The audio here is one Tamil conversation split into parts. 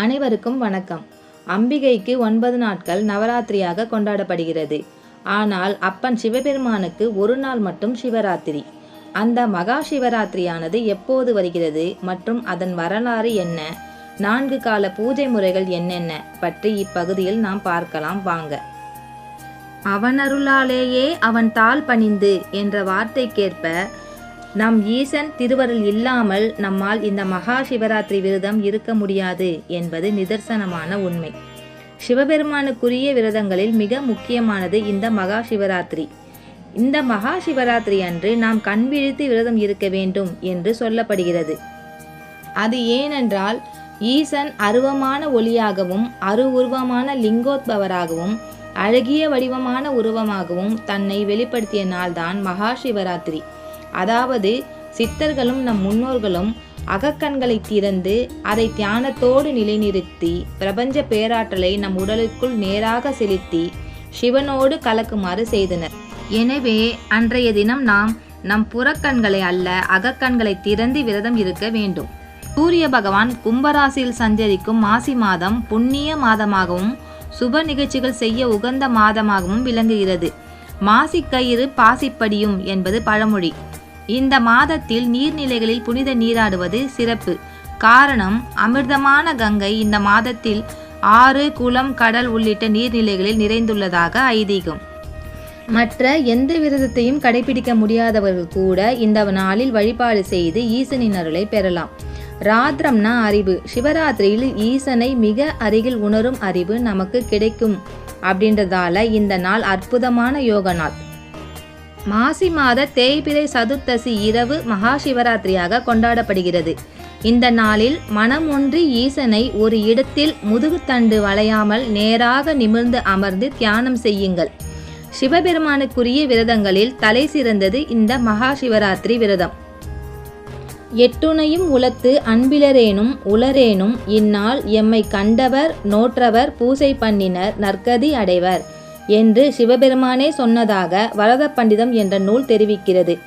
அனைவருக்கும் வணக்கம். அம்பிகைக்கு ஒன்பது நாட்கள் நவராத்திரியாக கொண்டாடப்படுகிறது. ஆனால் அப்பன் சிவபெருமானுக்கு ஒரு நாள் மட்டும் சிவராத்திரி. அந்த மகா சிவராத்திரியானது எப்போது வருகிறது மற்றும் அதன் வரலாறு என்ன? நான்கு கால பூஜை முறைகள் என்னென்ன? பற்றி இப்பகுதியில் நாம் பார்க்கலாம். வாங்க. அவனருளாலேயே அவன் தாள் பணிந்து என்ற வார்த்தைக்கேற்ப நம் ஈசன் திருவருள் இல்லாமல் நம்மால் இந்த மகா சிவராத்திரி விரதம் இருக்க முடியாது என்பது நிதர்சனமான உண்மை. சிவபெருமானுக்குரிய விரதங்களில் மிக முக்கியமானது இந்த மகா சிவராத்திரி. இந்த மகா சிவராத்திரி அன்று நாம் கண் விழித்து விரதம் இருக்க வேண்டும் என்று சொல்லப்படுகிறது. அது ஏனென்றால் ஈசன் அருவமான ஒளியாகவும் அரு உருவமான லிங்கோத்பவராகவும் அழகிய வடிவமான உருவமாகவும் தன்னை வெளிப்படுத்திய நாள்தான் மகா சிவராத்திரி. அதாவது சித்தர்களும் நம் முன்னோர்களும் அகக்கண்களை திறந்து அதை தியானத்தோடு நிலைநிறுத்தி பிரபஞ்ச பேராற்றலை நம் உடலுக்குள் நேராக செலுத்தி சிவனோடு கலக்குமாறு செய்தனர். எனவே அன்றைய தினம் நாம் நம் புறக்கண்களை அல்ல அகக்கண்களை திறந்து விரதம் இருக்க வேண்டும். சூரிய பகவான் கும்பராசியில் சஞ்சரிக்கும் மாசி மாதம் புண்ணிய மாதமாகவும் சுப நிகழ்ச்சிகள் செய்ய உகந்த மாதமாகவும் விளங்குகிறது. மாசி கயிறு பாசிப்படியும் என்பது பழமொழி. இந்த மாதத்தில் நீர்நிலைகளில் புனித நீராடுவது சிறப்பு. காரணம் அமிர்தமான கங்கை இந்த மாதத்தில் ஆறு குளம் கடல் உள்ளிட்ட நீர்நிலைகளில் நிறைந்துள்ளதாக ஐதீகம். மற்ற எந்த விரதத்தையும் கடைபிடிக்க முடியாதவர்கள் கூட இந்த நாளில் வழிபாடு செய்து ஈசனின் அருளை பெறலாம். ராத்திரம்னா அறிவு. சிவராத்திரியில் ஈசனை மிக அருகில் உணரும் அறிவு நமக்கு கிடைக்கும். அப்படின்றதால இந்த நாள் அற்புதமான யோக நாள் மாசி மாத தேய்பிறை சதுர்த்தசி இரவு மகா சிவராத்திரியாக கொண்டாடப்படுகிறது. இந்த நாளில் மனம் ஒன்றி ஈசனை ஒரு இடத்தில் முதுகுத்தண்டு வளையாமல் நேராக நிமிர்ந்து அமர்ந்து தியானம் செய்யுங்கள். சிவபெருமானுக்குரிய விரதங்களில் தலை சிறந்தது இந்த மகா சிவராத்திரி விரதம். எட்டுணையும் உலத்து அன்பிலரேனும் உளரேனும் இந்நாள் எம்மை கண்டவர் நோற்றவர் பூசை பண்ணினர் நற்கதி அடைவர். என்று சிவபெருமானே சொன்னதாக வரத பண்டிதம் என்ற நூல் தெரிவிக்கிறது.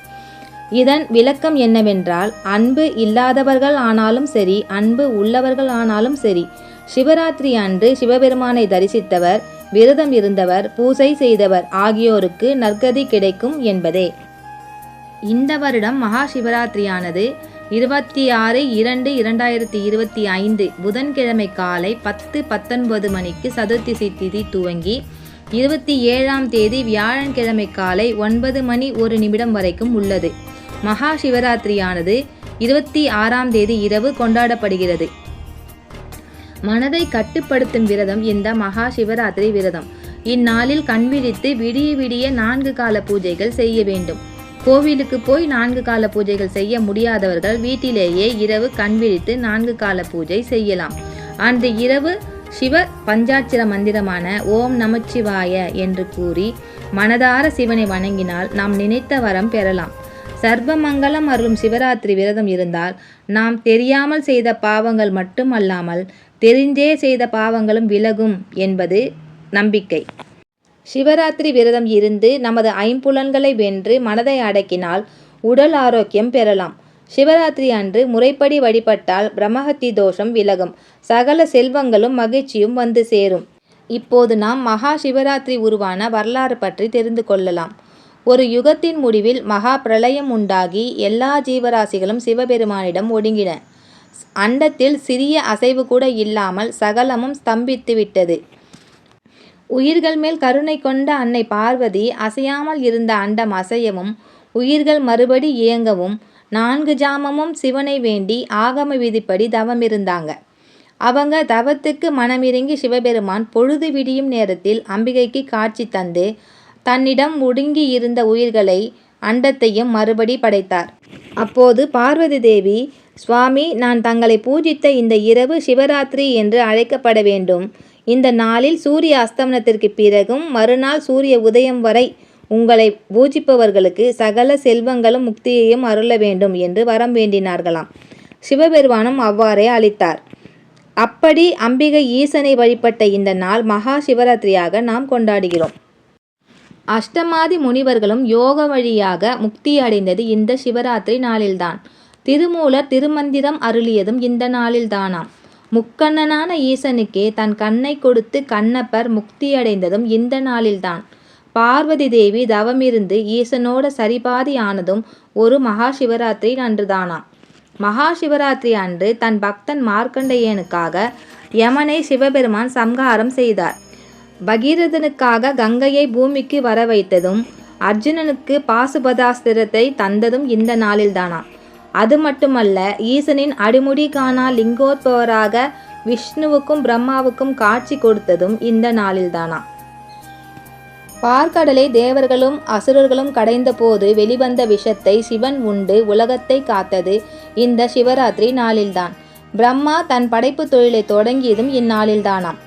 இதன் விளக்கம் என்னவென்றால் அன்பு இல்லாதவர்கள் ஆனாலும் சரி அன்பு உள்ளவர்கள் ஆனாலும் சரி சிவராத்திரி அன்று சிவபெருமானை தரிசித்தவர் விரதம் இருந்தவர் பூசை செய்தவர் ஆகியோருக்கு நற்கதி கிடைக்கும் என்பதே. இந்த வருடம் மகா சிவராத்திரியானது இருபத்தி ஆறு இரண்டு இரண்டாயிரத்தி இருபத்தி ஐந்து புதன்கிழமை காலை பத்து பத்தொன்பது மணிக்கு சதுர்த்திசி திதி துவங்கி இருபத்தி ஏழாம் தேதி வியாழன்கிழமை காலை ஒன்பது மணி ஒரு நிமிடம் வரைக்கும் உள்ளது. மகா சிவராத்திரியானது இருபத்தி ஆறாம் தேதி இரவு கொண்டாடப்படுகிறது. மனதை கட்டுப்படுத்தும் விரதம் இந்த மகா சிவராத்திரி விரதம். இந்நாளில் கண்விழித்து விடிய விடிய நான்கு கால பூஜைகள் செய்ய வேண்டும். கோவிலுக்கு போய் நான்கு கால பூஜைகள் செய்ய முடியாதவர்கள் வீட்டிலேயே இரவு கண்விழித்து நான்கு கால பூஜை செய்யலாம். அன்று இரவு சிவ பஞ்சாட்சிர மந்திரமான ஓம் நமச்சிவாய என்று கூறி மனதார சிவனை வணங்கினால் நாம் நினைத்த வரம் பெறலாம். சர்வமங்கலம் அருளும் சிவராத்திரி விரதம் இருந்தால் நாம் தெரியாமல் செய்த பாவங்கள் மட்டுமல்லாமல் தெரிஞ்சே செய்த பாவங்களும் விலகும் என்பது நம்பிக்கை. சிவராத்திரி விரதம் இருந்து நமது ஐம்புலன்களை வென்று மனதை அடக்கினால் உடல் ஆரோக்கியம் பெறலாம். சிவராத்திரி அன்று முறைப்படி வழிபட்டால் பிரம்மஹத்தி தோஷம் விலகும். சகல செல்வங்களும் மகிழ்ச்சியும் வந்து சேரும். இப்போது நாம் மகா சிவராத்திரி உருவான வரலாறு பற்றி தெரிந்து கொள்ளலாம். ஒரு யுகத்தின் முடிவில் மகா பிரளயம் உண்டாகி எல்லா ஜீவராசிகளும் சிவபெருமானிடம் ஒடுங்கின. அண்டத்தில் சிறிய அசைவு கூட இல்லாமல் சகலமும் ஸ்தம்பித்து விட்டது. உயிர்கள் மேல் கருணை கொண்ட அன்னை பார்வதி அசையாமல் இருந்த அண்டம் அசையவும் உயிர்கள் மறுபடி இயங்கவும் நான்கு ஜாமமும் சிவனை வேண்டி ஆகம விதிப்படி தவம் இருந்தாங்க அவங்க தவத்துக்கு மனமிறங்கி சிவபெருமான் பொழுது விடியும் நேரத்தில் அம்பிகைக்கு காட்சி தந்து தன்னிடம் ஒடுங்கி இருந்த உயிர்களை அண்டத்தையும் மறுபடி படைத்தார். அப்போது பார்வதி தேவி சுவாமி நான் தங்களை பூஜித்த இந்த இரவு சிவராத்திரி என்று அழைக்கப்பட வேண்டும். இந்த நாளில் சூரிய அஸ்தமனத்திற்கு பிறகும் மறுநாள் சூரிய உதயம் வரை உங்களை பூஜிப்பவர்களுக்கு சகல செல்வங்களும் முக்தியையும் அருள வேண்டும் என்று வரம் வேண்டினார்களாம். சிவபெருமானும் அவ்வாறே அளித்தார். அப்படி அம்பிகை ஈசனை வழிபட்ட இந்த நாள் மகா சிவராத்திரியாக நாம் கொண்டாடுகிறோம். அஷ்டமாதி முனிவர்களும் யோக வழியாக முக்தி அடைந்தது இந்த சிவராத்திரி நாளில்தான். திருமூலர் திருமந்திரம் அருளியதும் இந்த நாளில்தானாம். முக்கண்ணனான ஈசனுக்கே தன் கண்ணை கொடுத்து கண்ணப்பர் முக்தியடைந்ததும் இந்த நாளில்தான். பார்வதி தேவி தவமிருந்து ஈசனோட சரிபாதி ஆனதும் ஒரு மகா சிவராத்திரி அன்றுதானாம். மகா சிவராத்திரி அன்று தன் பக்தன் மார்க்கண்டேயனுக்காக யமனை சிவபெருமான் சம்ஹாரம் செய்தார். பகீரதனுக்காக கங்கையை பூமிக்கு வரவைத்ததும் அர்ஜுனனுக்கு பாசுபதாஸ்திரத்தை தந்ததும் இந்த நாளில்தானாம். அது மட்டுமல்ல ஈசனின் அடிமுடி காணா லிங்கோத்பவராக விஷ்ணுவுக்கும் பிரம்மாவுக்கும் காட்சி கொடுத்ததும் இந்த நாளில்தானாம். பாற்கடலை தேவர்களும் அசுரர்களும் கடைந்தபோது வெளிவந்த விஷத்தை சிவன் உண்டு உலகத்தை காத்தது இந்த சிவராத்திரி நாளில்தான். பிரம்மா தன் படைப்புத் தொழிலைத் தொடங்கியதும் இந்நாளில்தானாம்.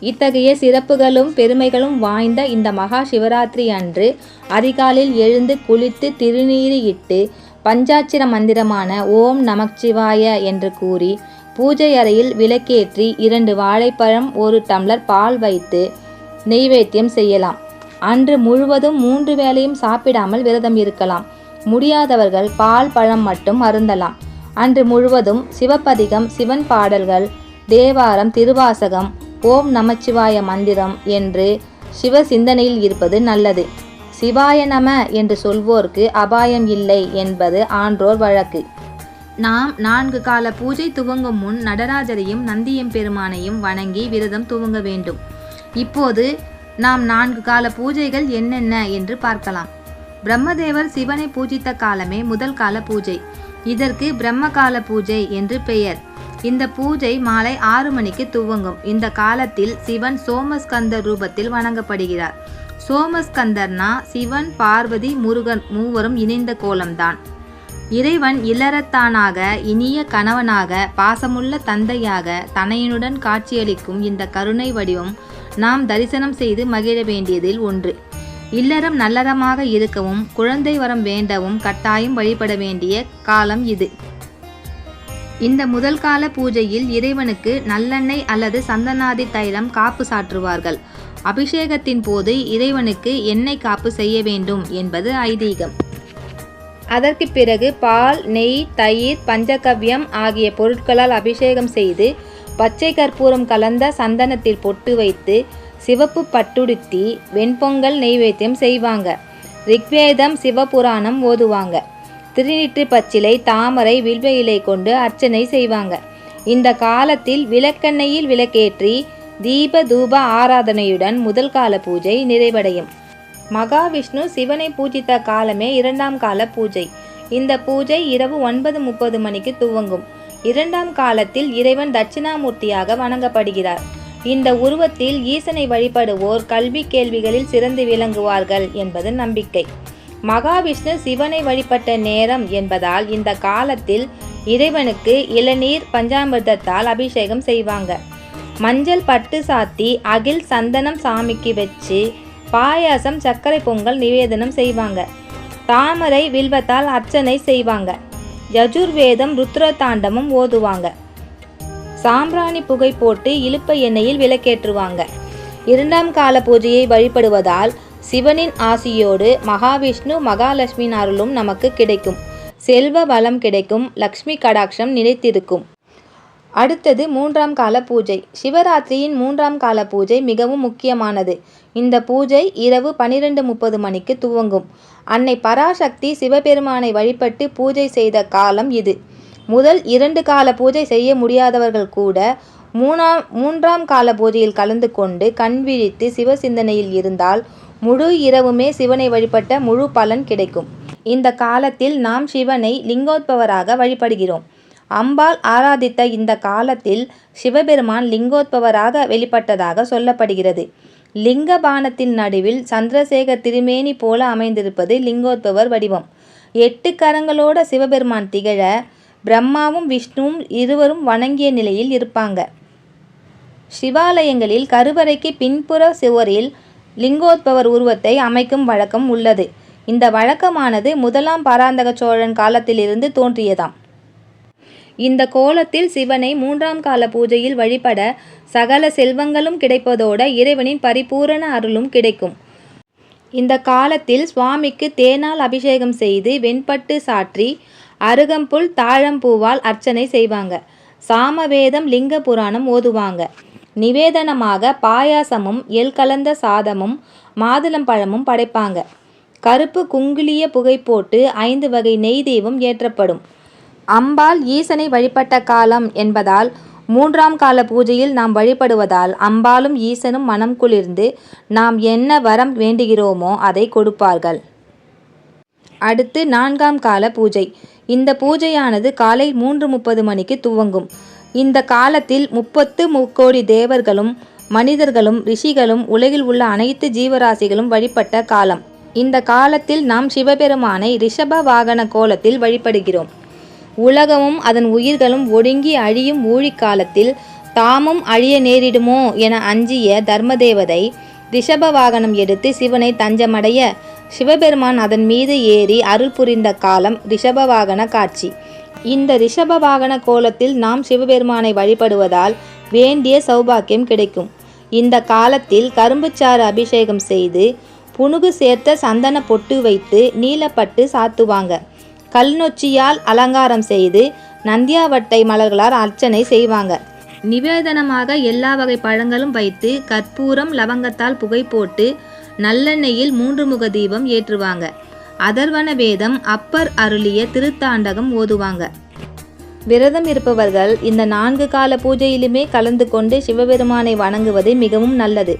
இத்தகைய சிறப்புகளும் பெருமைகளும் வாய்ந்த இந்த மகா சிவராத்திரி அன்று அதிகாலில் எழுந்து குளித்து திருநீறு இட்டு பஞ்சாட்சிர மந்திரமான ஓம் நமச்சிவாய என்று கூறி பூஜை அறையில் விளக்கேற்றி இரண்டு வாழைப்பழம் ஒரு டம்ளர் பால் வைத்து நெய்வேத்தியம் செய்யலாம். அன்று முழுவதும் மூன்று வேளையும் சாப்பிடாமல் விரதம் இருக்கலாம். முடியாதவர்கள் பால் பழம் மட்டும் அருந்தலாம். அன்று முழுவதும் சிவப்பதிகம் சிவன் பாடல்கள் தேவாரம் திருவாசகம் ஓம் நமச்சிவாய மந்திரம் என்று சிவ சிந்தனையில் இருப்பது நல்லது. சிவாய நம என்று சொல்வோர்க்கு அபாயம் இல்லை என்பது ஆன்றோர் வழக்கு. நாம் நான்கு கால பூஜை துவங்கும் முன் நடராஜரையும் நந்தியம் பெருமானையும் வணங்கி விரதம் துவங்க வேண்டும். இப்போது நாம் நான்கு கால பூஜைகள் என்னென்ன என்று பார்க்கலாம். பிரம்மதேவர் சிவனை பூஜித்த காலமே முதல் கால பூஜை. இதற்கு பிரம்ம கால பூஜை என்று பெயர். இந்த பூஜை மாலை ஆறு மணிக்கு துவங்கும். இந்த காலத்தில் சிவன் சோமஸ்கந்தர் ரூபத்தில் வணங்கப்படுகிறார். சோமஸ்கந்தர்னா சிவன் பார்வதி முருகன் மூவரும் இணைந்த கோலம்தான். இறைவன் இல்லறத்தானாக இனிய கணவனாக பாசமுள்ள தந்தையாக தனையனுடன் காட்சியளிக்கும் இந்த கருணை வடிவம் நாம் தரிசனம் செய்து மகிழ வேண்டியதில் ஒன்று. இல்லறம் நல்லறமாக இருக்கவும் குழந்தை வரம் வேண்டவும் கட்டாயம் வழிபட வேண்டிய காலம் இது. இந்த முதல் கால பூஜையில் இறைவனுக்கு நல்லெண்ணெய் அல்லது சந்தனாதி தைலம் காப்பு சாற்றுவார்கள். அபிஷேகத்தின் போது இறைவனுக்கு எண்ணெய் காப்பு செய்ய வேண்டும் என்பது ஐதீகம். அதற்கு பிறகு பால் நெய் தயிர் பஞ்சகவ்யம் ஆகிய பொருட்களால் அபிஷேகம் செய்து பச்சை கற்பூரம் கலந்த சந்தனத்தில் பொட்டு வைத்து சிவப்பு பட்டுடுத்தி வெண்பொங்கல் நெய்வேத்தியம் செய்வாங்க. ரிக்வேதம் சிவபுராணம் ஓதுவாங்க. திருநீற்று பச்சிலை தாமரை வில்வ இலை கொண்டு அர்ச்சனை செய்வாங்க. இந்த காலத்தில் விளக்கெண்ணெயில் விளக்கேற்றி தீப தூப ஆராதனையுடன் முதல் கால பூஜை நிறைவடையும். மகாவிஷ்ணு சிவனை பூஜித்த காலமே இரண்டாம் கால பூஜை. இந்த பூஜை இரவு ஒன்பது முப்பது மணிக்கு துவங்கும். இரண்டாம் காலத்தில் இறைவன் தட்சிணாமூர்த்தியாக வணங்கப்படுகிறார். இந்த உருவத்தில் ஈசனை வழிபடுவோர் கல்வி கேள்விகளில் சிறந்து விளங்குவார்கள் என்பது நம்பிக்கை. மகாவிஷ்ணு சிவனை வழிபட்ட நேரம் என்பதால் இந்த காலத்தில் இறைவனுக்கு இளநீர் பஞ்சாமிர்தத்தால் அபிஷேகம் செய்வாங்க. மஞ்சள் பட்டு சாத்தி அகில் சந்தனம் சாமிக்கு வச்சு பாயாசம் சர்க்கரை பொங்கல் நிவேதனம் செய்வாங்க. தாமரை வில்வத்தால் அர்ச்சனை செய்வாங்க. யஜுர்வேதம் ருத்ரதாண்டமும் ஓதுவாங்க. சாம்பிராணி புகை போட்டு இழுப்ப எண்ணெயில் விளக்கேற்றுவாங்க. இரண்டாம் கால பூஜையை வழிபடுவதால் சிவனின் ஆசியோடு மகாவிஷ்ணு மகாலட்சுமியின் அருளும் நமக்கு கிடைக்கும். செல்வ வளம் கிடைக்கும் லக்ஷ்மி கடாக்ஷம் நிலைத்திருக்கும். அடுத்தது மூன்றாம் கால பூஜை. சிவராத்திரியின் மூன்றாம் கால பூஜை மிகவும் முக்கியமானது. இந்த பூஜை இரவு பனிரெண்டு முப்பது மணிக்கு துவங்கும். அன்னை பராசக்தி சிவபெருமானை வழிபட்டு பூஜை செய்த காலம் இது. முதல் இரண்டு கால பூஜை செய்ய முடியாதவர்கள் கூட மூணாம் மூன்றாம் கால பூஜையில் கலந்து கொண்டு கண் விழித்து சிவ சிந்தனையில் இருந்தால் முழு இரவுமே சிவனை வழிபட்ட முழு பலன் கிடைக்கும். இந்த காலத்தில் நாம் சிவனை லிங்கோத்பவராக வழிபடுகிறோம். அம்பாள் ஆராதித்த இந்த காலத்தில் சிவபெருமான் லிங்கோத்பவராக வெளிப்பட்டதாக சொல்லப்படுகிறது. லிங்கபானத்தின் நடுவில் சந்திரசேகர் திருமேனி போல அமைந்திருப்பது லிங்கோத்பவர் வடிவம். எட்டு கரங்களோட சிவபெருமான் திகழ பிரம்மாவும் விஷ்ணுவும் இருவரும் வணங்கிய நிலையில் இருப்பாங்க. சிவாலயங்களில் கருவறைக்கு பின்புற சுவரில் லிங்கோத்பவர் உருவத்தை அமைக்கும் வழக்கம் உள்ளது. இந்த வழக்கமானது முதலாம் பராந்தக சோழன் காலத்திலிருந்து தோன்றியதாம். இந்த கோலத்தில் சிவனை மூன்றாம் கால பூஜையில் வழிபட சகல செல்வங்களும் கிடைப்பதோடு இறைவனின் பரிபூரண அருளும் கிடைக்கும். இந்த காலத்தில் சுவாமிக்கு தேனால் அபிஷேகம் செய்து வெண்பட்டு சாற்றி அருகம்புல் தாழம்பூவால் அர்ச்சனை செய்வாங்க. சாமவேதம் லிங்க புராணம் ஓதுவாங்க நிவேதனமாக பாயாசமும் எல் கலந்த சாதமும் மாதுளம்பழமும் படைப்பாங்க கருப்பு குங்குலிய புகை போட்டு ஐந்து வகை நெய் தெய்வம் ஏற்றப்படும் அம்பாள் ஈசனை வழிபட்ட காலம் என்பதால் மூன்றாம் கால பூஜையில் நாம் வழிபடுவதால் அம்பாளும் ஈசனும் மனம் குளிர்ந்து நாம் என்ன வரம் வேண்டுகிறோமோ அதை கொடுப்பார்கள். அடுத்து நான்காம் கால பூஜை. இந்த பூஜையானது காலை மூன்று முப்பது மணிக்கு துவங்கும். இந்த காலத்தில் முப்பத்து முக்கோடி தேவர்களும் மனிதர்களும் ரிஷிகளும் உலகில் உள்ள அனைத்து ஜீவராசிகளும் வழிபட்ட காலம். இந்த காலத்தில் நாம் சிவபெருமானை ரிஷப வாகன கோலத்தில் வழிபடுகிறோம். உலகமும் அதன் உயிர்களும் ஒடுங்கி அழியும் ஊழிக் காலத்தில் தாமும் அழிய நேரிடுமோ என அஞ்சிய தர்மதேவதை ரிஷப வாகனம் எடுத்து சிவனை தஞ்சமடைய சிவபெருமான் அதன் மீது ஏறி அருள் புரிந்த காலம் ரிஷப வாகன காட்சி. இந்த ரிஷப வாகன கோலத்தில் நாம் சிவபெருமானை வழிபடுவதால் வேண்டிய சௌபாக்கியம் கிடைக்கும். இந்த காலத்தில் கரும்புச்சாறு அபிஷேகம் செய்து புனுகு சேர்த்த சந்தன பொட்டு வைத்து நீலப்பட்டு சாத்துவாங்க. கல்நொச்சியால் அலங்காரம் செய்து நந்தியாவட்டை மலர்களால் அர்ச்சனை செய்வாங்க. நிவேதனமாக எல்லா வகை பழங்களும் வைத்து கற்பூரம் லவங்கத்தால் புகை போட்டு நல்லெண்ணெயில் மூன்று முக தீபம் ஏற்றுவாங்க. அதர்வன வேதம் அப்பர் அருளிய திருத்தாண்டகம் ஓதுவாங்க. விரதம் இருப்பவர்கள் இந்த நான்கு கால பூஜையிலுமே கலந்து கொண்டு சிவபெருமானை வணங்குவது மிகவும் நல்லது.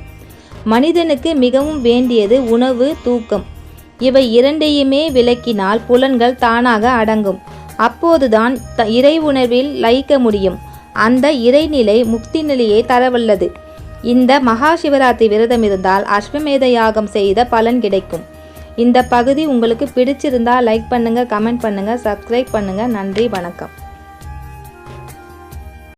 மனிதனுக்கு மிகவும் வேண்டியது உணவு தூக்கம். இவை இரண்டையுமே விலக்கினால் புலன்கள் தானாக அடங்கும். அப்போதுதான் த இறை உணர்வில் லயிக்க முடியும். அந்த இறைநிலை முக்தி நிலையை தரவல்லது. இந்த மகா சிவராத்திரி விரதம் இருந்தால் அஸ்வமேத யாகம் செய்த பலன் கிடைக்கும். இந்த பகுதி உங்களுக்கு பிடிச்சிருந்தா லைக் பண்ணுங்கள் கமெண்ட் பண்ணுங்கள் சப்ஸ்கிரைப் பண்ணுங்கள் நன்றி வணக்கம்.